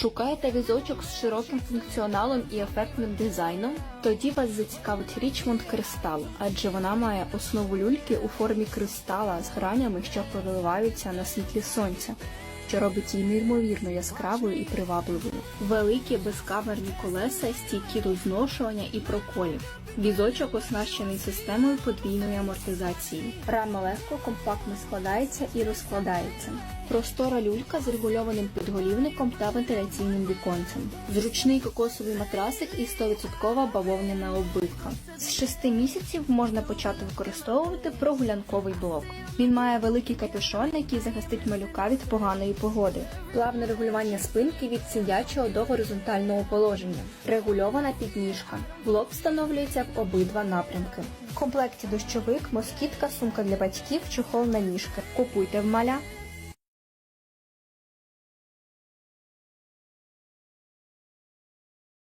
Шукаєте візочок з широким функціоналом і ефектним дизайном? Тоді вас зацікавить Richmond Crystal, адже вона має основу люльки у формі кристала з гранями, що проливаються на світлі сонця, що робить її неймовірно яскравою і привабливою. Великі безкамерні колеса стійкі до зношування і проколів. Візочок оснащений системою подвійної амортизації. Рама легко, компактно складається і розкладається. Простора люлька з регульованим підголівником та вентиляційним віконцем. Зручний кокосовий матрасик і 100% бавовняна оббивка. З 6 місяців можна почати використовувати прогулянковий блок. Він має великий капюшон, який захистить малюка від поганої погоди. Плавне регулювання спинки від сидячого до горизонтального положення. Регульована підніжка. Блок встановлюється в обидва напрямки. В комплекті дощовик, москітка, сумка для батьків, чохол на ніжки. Купуйте в маля.